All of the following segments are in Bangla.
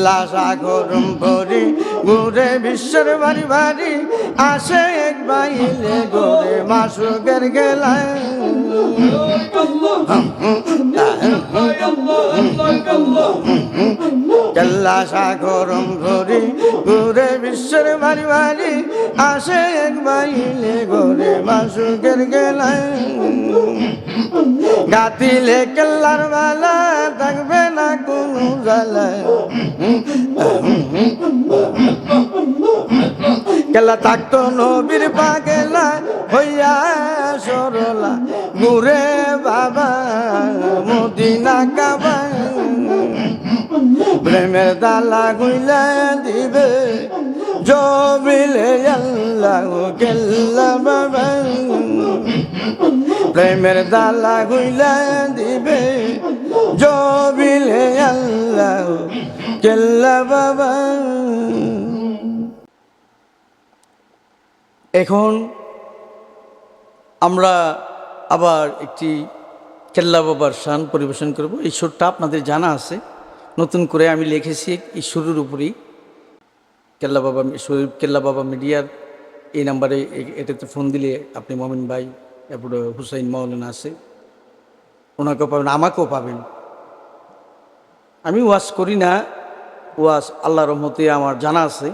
কেল্লা সাগরম ভরি ঘুরে বিশ্বের বাড়ি বাড়ি আসে এক বাইলে ঘুরে মাসুকের গেলায়। কেল্লা সাগরম ভরি ঘুরে বিশ্বের বাড়ি বাড়ি আসে এক বাইলে ঘুরে মাসুকের গেলায়। গাতিলে কেল্লার বেলা থাকবে না জ্বালায় কেলা থাকতো নবীর পাগেলা হইয়া সরলা। ঘুরে বাবা, মদিনা কাবা। প্রেমের দালা গুইলা দিবে। জবিলে আল্লাহ কেল্লা বাবা। প্রেমের দালা গুইলা দিবে। কেল্লা বাবা। এখন আমরা আবার একটি কেল্লা বাবার শান পরিবেশন করব। এই সুরটা আপনাদের জানা আছে। নতুন করে আমি লিখেছি এই সুরের উপরেই। কেল্লা বাবা শরীফ কেল্লা বাবা মিডিয়ার এই নাম্বারে এটাতে ফোন দিলে আপনি মমিন ভাই এরপরে হুসাইন মৌলানা আছে। ওনাকেও পাবেন, আমাকেও পাবেন। আমি ওয়াজ করি না ওয়াজ, আল্লাহ রহমতে আমার জানা আছে,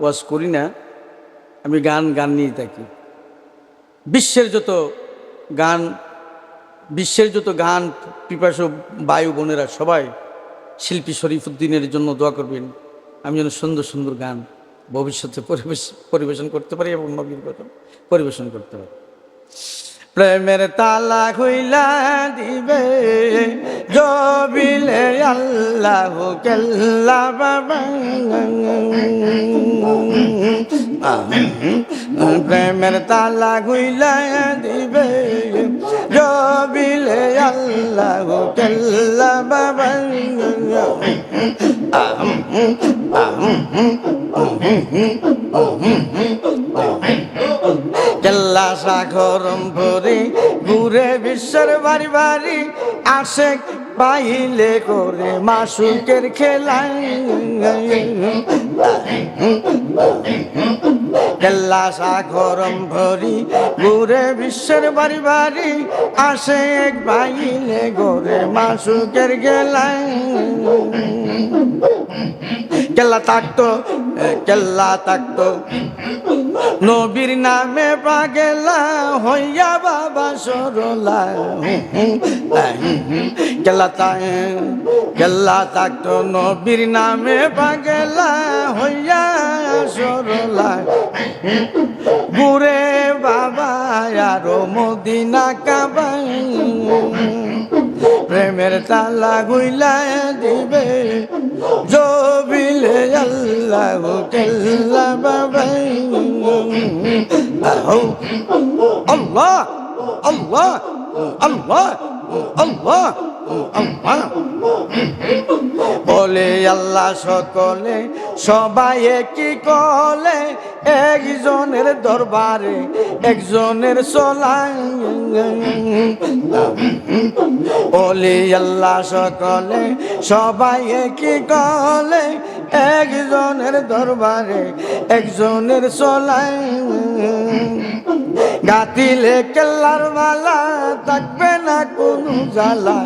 ওয়াজ করি না, আমি গান গান নিয়ে থাকি। বিশ্বের যত গান, বিশ্বের যত গান পিপাসু বায়ু বোনেরা সবাই শিল্পী শরীফুদ্দিনের জন্য দোয়া করবেন, আমি যেন সুন্দর সুন্দর গান ভবিষ্যতে পরিবেশ পরিবেশন করতে পারি এবং কথা পরিবেশন করতে পারি। প্রেমের তালা খুইলা দিবে, জবিলে আল্লাহ কেল্লা বাবা। প্রেমের তালা খুইলা দিবে, জবিলে আল্লাহ কেল্লা বাবা। কেল্লা সাগরম ভরে ঘুরে বিশ্বের বাড়ি বাড়ি আসে পাইলে করে মাসুকের খেলায় কেল্লা সাগরম ভরি ঘুরে বিশ্বের বাড়ি বাড়ি আসে এক পাইলে করে মাসুকের গেলায় কেল্লা থাকতো কেল্লা থাকতো নবীর নামে পাগেলা হইয়া বাবা সরলা। কেল্লা তাই কেল্লা থাকতো নবীর নামে পাগেলা হইয়া সরলা। ঘুরে বাবা আরও মদিনা কাবাই প্রেমের তালা গুইলা দিবে। জবিলে আল্লাহ কেল্লা বাবাই আল্লাহ আল্লাহ আল্লাহ আল্লাহ আল্লাহ বলে আল্লাহ সকলে, সবাই কি কলে, একজনের দরবারে, একজনের চলাই বলে আল্লাহ সকলে, সবাই কি কলে একজনের দরবারে, একজনের চলাই গাতিলে কেল্লার মালা থাকবে না কোনো জ্বালা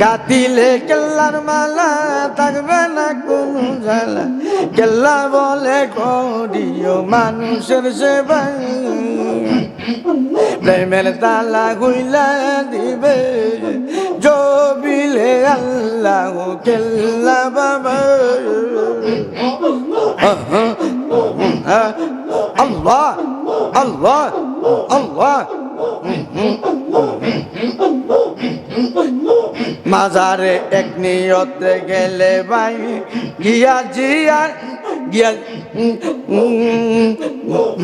গাতিলে কেল্লার মালা থাকবে না কোনো জ্বালা কেল্লা বলে করিও মানুষের সেবা প্রেমের তালা গুইলা দিবে আল্লাহ কেল্লা বাবা। আল্লাহ আল্লাহ আল্লাহ। মাজারে এক নিয়তে গেলে ভাই গিয়া জিয়া গিয়া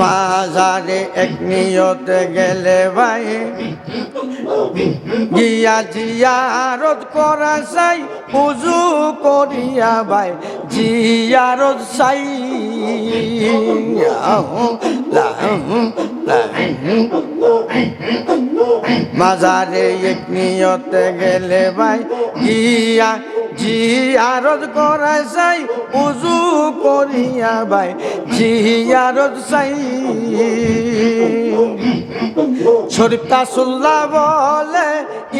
মাজারে এক নিয়তে গেলে ভাই। গিয়া জিয়ারত করা চাই, উজু করিয়া ভাই। জিয়ারত চাই, মাজারে এক নিয়তে গেলে ভাই। গিয়া জিয়ারত করাই চাই উজু করিয়া ভাই জিয়ারত চাই। শরীফ তাসুল্লাহ বলে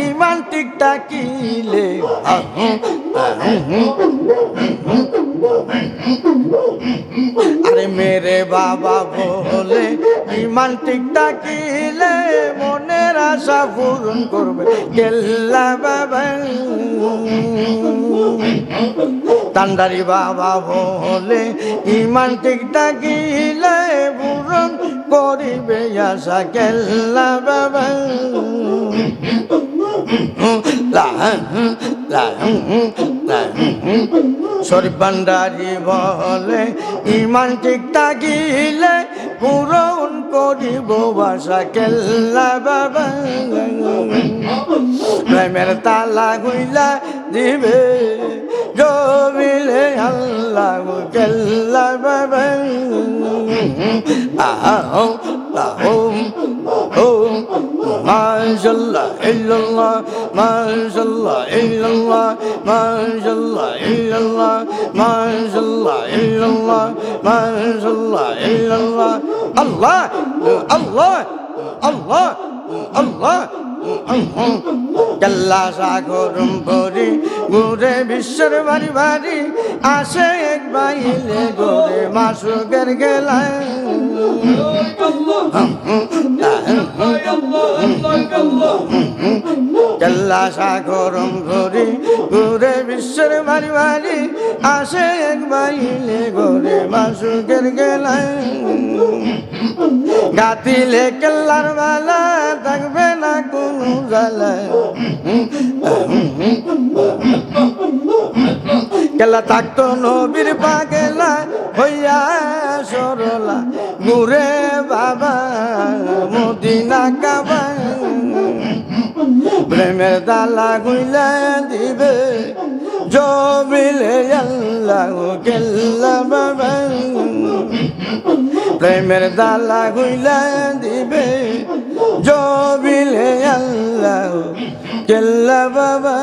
ইমান টিকটা কিলে আরে মেরে বাবা বলে, ইমান টিকটা কিলে মনের আশা পূরণ করবে কেল্লা বাবা তান্ডারি বাবা বলে, ইমান টিকটা কিলে পূরণ করিবে আশা কেল্লা বাবা শরীফ ভান্ডারি বলে, ইমান ঠিক থাকিলে পূরণ করিব বাসা কেল্লা বাবা। তালা গুইলা দিবে, জমিলে আল্লাহ কেল্লা বাবা। আহ আহ ও মাশাল্লাহ ইল্লাল্লাহ মাশাল্লাহ ইল্লাল্লাহ মাশাল্লাহ ইল্লাল্লাহ মাশাল্লাহ ইল্লাল্লাহ মাশাল্লাহ ইল্লাল্লাহ। আল্লাহ আল্লাহ আল্লাহ আল্লাহ। কাল্লা সাগরম পরি ঘুরে বিশ্বের বাড়ি বাড়ি আসে এক বাইলে ঘুরে মাসুকের গেলায়। কাল্লা সাগরম ঘুরে ঘুরে বিশ্বের বাড়ি বাড়ি আসে এক বাইলে ঘুরে মাসুকের গেলায়। গাতিলে কেল্লার বেলা থাকবে না কোনো জ্বালা কেলা থাকতো নবীর পাগেলা, হইয়া সরলা। ঘুরে বাবা, মদিনা কাবা প্রেমের দালা গুইলা দিবে, জমিলে আল্লাহ কেল্লা বাবা। প্রেমের দালা গুইলা দিবে জবিলে আল্লাহ কেল্লা বাবা।